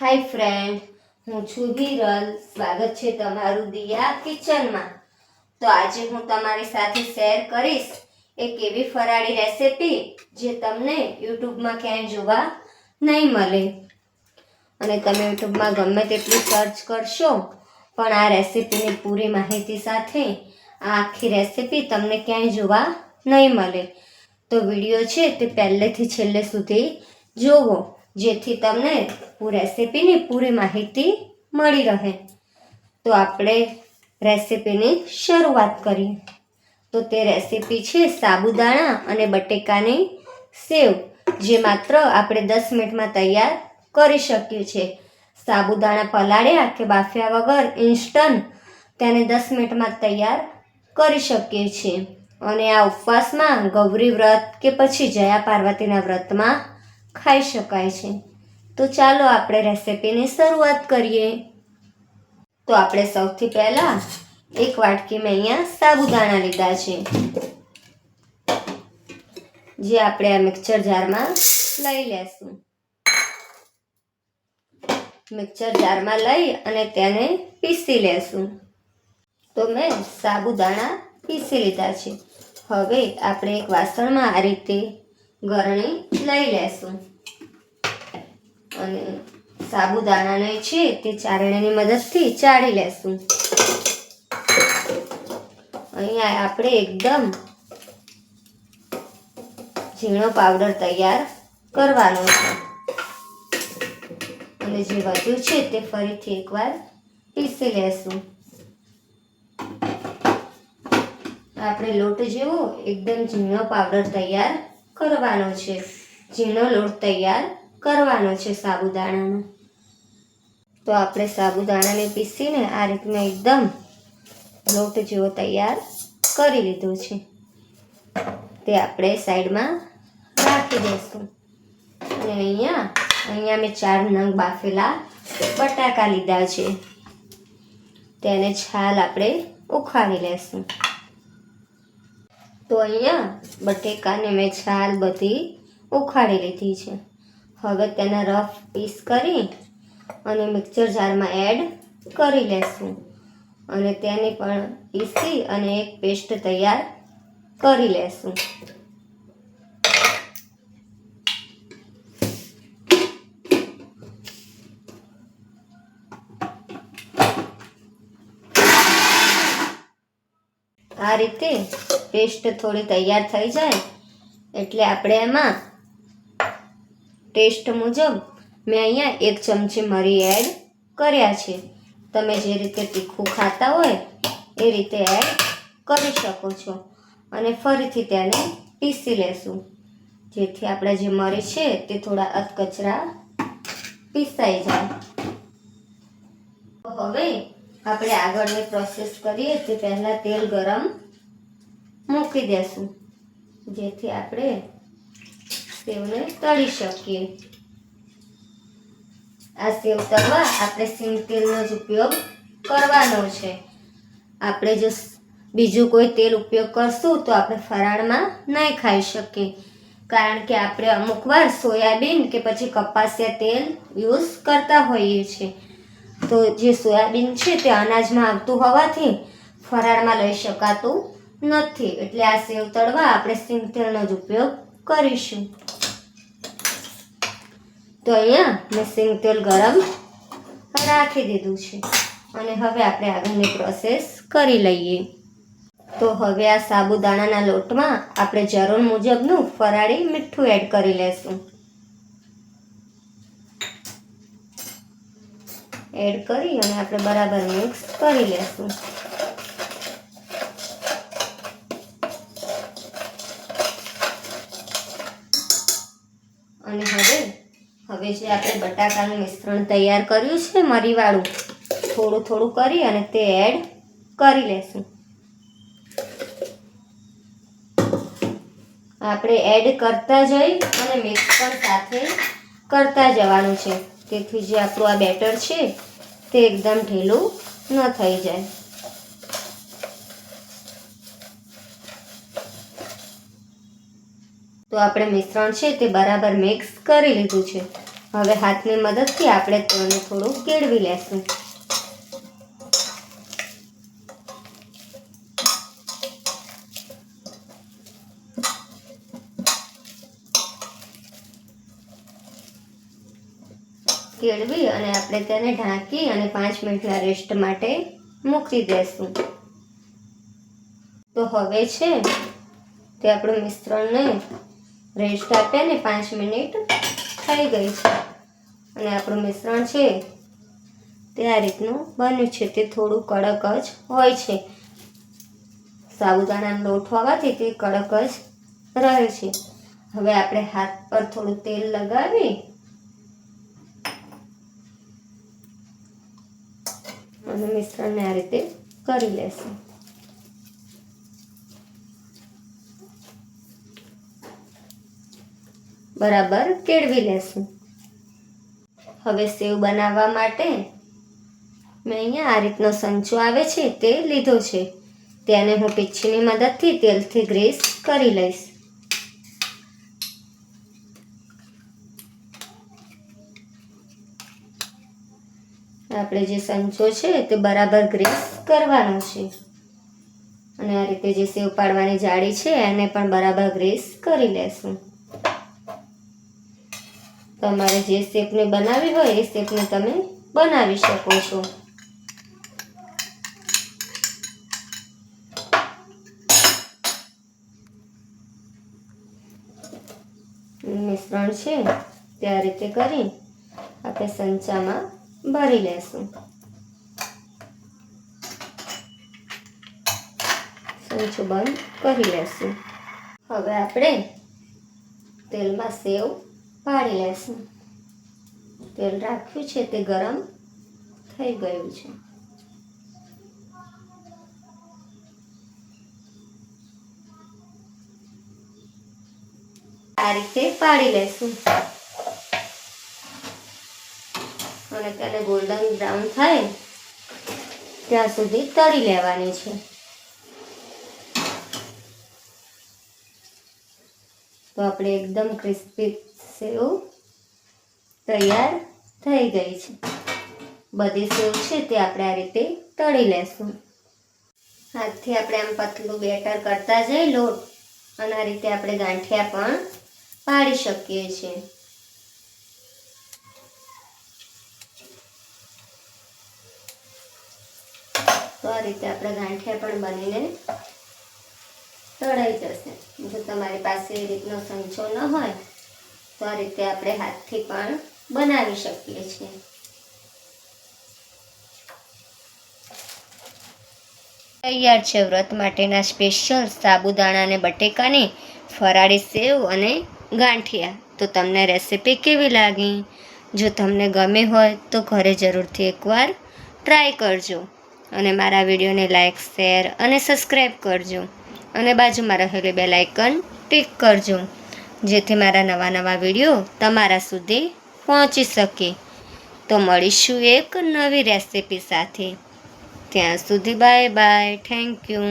હાય friend હું છું હિરલ. સ્વાગત છે તમારું દિયા કિચનમાં. તો આજે હું તમારી સાથે શેર કરીશ એક એવી ફરાળી રેસિપી જે તમને યુટ્યુબમાં ક્યાંય જોવા નહીં મળે. અને તમે યુટ્યુબમાં ગમે તેટલું સર્ચ કરશો, પણ આ રેસિપીની પૂરી માહિતી સાથે આ આખી રેસિપી તમને ક્યાંય જોવા નહીં મળે. તો વીડિયો છે તે પહેલેથી છેલ્લે સુધી જોવો. જેથી તમને રેસીપીની પૂરી માહિતી મળી રહે. તો આપણે રેસિપીની શરૂઆત કરીએ. તો તે રેસિપી છે સાબુદાણા અને બટેકાની સેવ, જે માત્ર આપણે દસ મિનિટમાં તૈયાર કરી શકીએ છીએ. સાબુદાણા પલાળ્યા કે બાફ્યા વગર ઇન્સ્ટન્ટ તેને દસ મિનિટમાં તૈયાર કરી શકીએ છીએ. અને આ ઉપવાસમાં ગૌરી વ્રત કે પછી જયા પાર્વતીના વ્રતમાં ખાઈ શકાય છે. તો ચાલો આપણે રેસિપીની શરૂઆત કરીએ. તો આપણે સૌથી પહેલાં એક વાટકી મેં અહીંયા સાબુદાણા લીધા છે. જે આપણે આ મિક્સર જારમાં લઈ લેશું. મિક્સર જારમાં લઈ અને તેને પીસી લેશું. તો મેં સાબુદાણા પીસી લીધા છે. હવે આપણે એક વાસણમાં આ રીતે ગરણી લઈ લેશું. અને સાબુદાણાને છે તે ચારણીની મદદથી ચાળી લેશું. અહીંયા આપણે એકદમ ઝીણો પાવડર તૈયાર કરવાનો છે. અને જે વધ્યું છે તે ફરીથી એકવાર પીસી લેશું. આપણે લોટ જેવો એકદમ ઝીણો પાવડર તૈયાર કરવાનો છે. ઝીણો લોટ તૈયાર કરવાનો છે સાબુદાણાનો. તો આપણે સાબુદાણાને પીસીને આ રીતના એકદમ લોટ જેવો તૈયાર કરી લીધો છે. તે આપણે સાઈડમાં રાખી દઈશું. અને અહીંયા અહીંયા મેં ચાર નંગ બાફેલા બટાકા લીધા છે. તેને છાલ આપણે ઉખાડી લેશું. તો અહીંયા બટેકાને મેં છાલ બધી ઉખાડી લીધી છે. હવે તેના રફ પીસ કરી અને મિક્સર જારમાં એડ કરી લેશું. અને તેને પણ પીસી અને એક પેસ્ટ તૈયાર કરી લેશું. આ રીતે પેસ્ટ થોડી તૈયાર થઈ જાય એટલે આપણે એમાં ટેસ્ટ મુજબ મેં અહીંયા એક ચમચી મરી એડ કર્યા છે. તમે જે રીતે તીખું ખાતા હોય એ રીતે એડ કરી શકો છો અને ફરીથી તેને પીસી લેશું. જેથી આપણે જે મરી છે તે થોડા અધકચરા પીસાઈ જાય. હવે આપણે આગળની પ્રોસેસ કરીએ તે પહેલાં તેલ ગરમ મૂકી દેશું. જેથી આપણે સેવને તળી શકીએ. આ સેવ તળવા આપણે સિંગ તેલનો જ ઉપયોગ કરવાનો છે. આપણે જો બીજું કોઈ તેલ ઉપયોગ કરશું તો આપણે ફરાળમાં નહીં ખાઈ શકીએ. કારણ કે આપણે અમુક વાર સોયાબીન કે પછી કપાસિયા તેલ યુઝ કરતા હોઈએ છીએ. તો જે સોયાબીન છે તે અનાજમાં આવતું હોવાથી ફરાળમાં લઈ શકાતું નથી. એટલે આ સેવ તળવા આપણે સિંગ તેલનો જ ઉપયોગ કરીશું. તો અહીંયા મેં સિંગ તેલ ગરમ રાખી દીધું છે. અને હવે આપણે આગળની પ્રોસેસ કરી લઈએ. તો હવે આ સાબુદાણાના લોટમાં આપણે જરૂર મુજબનું ફરાળી મીઠું એડ કરી લેશું. એડ કરી અને આપણે બરાબર મિક્સ કરી લેશું. અને હવે હવે જે આપણે બટાકાનું મિશ્રણ તૈયાર કર્યું છે મરીવાળું, થોડું થોડું કરી અને તે એડ કરી લેશું. આપણે એડ કરતા જઈ અને મિક્સ પણ સાથે કરતા જવાનું છે. તેથી જે આપણું આ બેટર છે, તે એકદમ ઢીલું ન થઈ જાય. તો આપણે મિશ્રણ છે તે બરાબર મિક્સ કરી લીધું છે. હવે હાથની મદદથી આપણે તેને થોડું કેળવી લેશું. કેળવી અને આપણે તેને ઢાંકી અને પાંચ મિનિટના રેસ્ટ માટે મૂકી દેશું. તો હવે છે તે આપણું મિશ્રણને રેસ્ટ આપ્યા ને પાંચ મિનિટ થઈ ગઈ છે. અને આપણું મિશ્રણ છે તે આ રીતનું બન્યું છે. તે થોડું કડક જ હોય છે. સાબુદાણાનો લોટ હોવાથી તે કડક જ રહે છે. હવે આપણે હાથ પર થોડું તેલ લગાવી અને મિશ્રણને આ રીતે કરી લેશું. બરાબર કેળવી લેશું. હવે સેવ બનાવવા માટે મેં અહીંયા આ રીતનો સંચો આવે છે તે લીધો છે. તેને હું પીછીની મદદથી તેલથી ગ્રીસ કરી લઈશ. આપણે જે સંચો છે તે બરાબર ગ્રેસ કરવાનો છે. અને આ રીતે જે સેવ પાડવાની જાળી છે, એને પણ બરાબર ગ્રેસ કરી લેશું. તમારે જે શેપને બનાવી હોય, એ શેપને તમે બનાવી શકો છો. મિશ્રણ છે, તે આ રીતે કરી, આપણે સંચામાં ભરી લેશું સંચો બંધ કરી લેશું હવે આપણે તેલમાં સેવ પાડી લેશું તેલ રાખ્યું છે તે ગરમ થઈ ગયું છે આ રીતે પાડી લેશું અને તેને ગોલ્ડન બ્રાઉન થાય, ત્યાં સુધી તળી લેવાની છે. તો આપણે એકદમ ક્રિસ્પી સેવ તૈયાર થઈ ગઈ છે. બધી સેવ છે તે આપણે આ રીતે તળી લેશું. હાથથી આપણે આમ પતલું બેટર કરતા જઈ લોટ અને આ રીતે આપણે ગાંઠિયા પણ પાડી શકીએ છીએ. તો આ રીતે આપણે ગાંઠિયા પણ બનીને તળાઈ જશે. જો તમારી પાસે એ રીતનો સંચો ન હોય, તો આ રીતે આપણે હાથથી પણ બનાવી શકીએ છીએ. તૈયાર છે વ્રત માટેના સ્પેશિયલ સાબુદાણા અને બટેકાની ફરાળી સેવ અને ગાંઠિયા. તો તમને રેસીપી કેવી લાગી? જો તમને ગમે હોય તો ઘરે જરૂરથી એકવાર ટ્રાય કરજો. અને મારા વિડીયોને લાઇક શેર અને સબસ્ક્રાઈબ કરજો. અને બાજુમાં રહેલી બે લાઇકન ટિક કરજો, જેથી મારા નવા નવા વીડિયો તમારા સુધી પહોંચી શકે. તો મળીશું એક નવી રેસીપી સાથે. ત્યાં સુધી બાય બાય થેન્ક યુ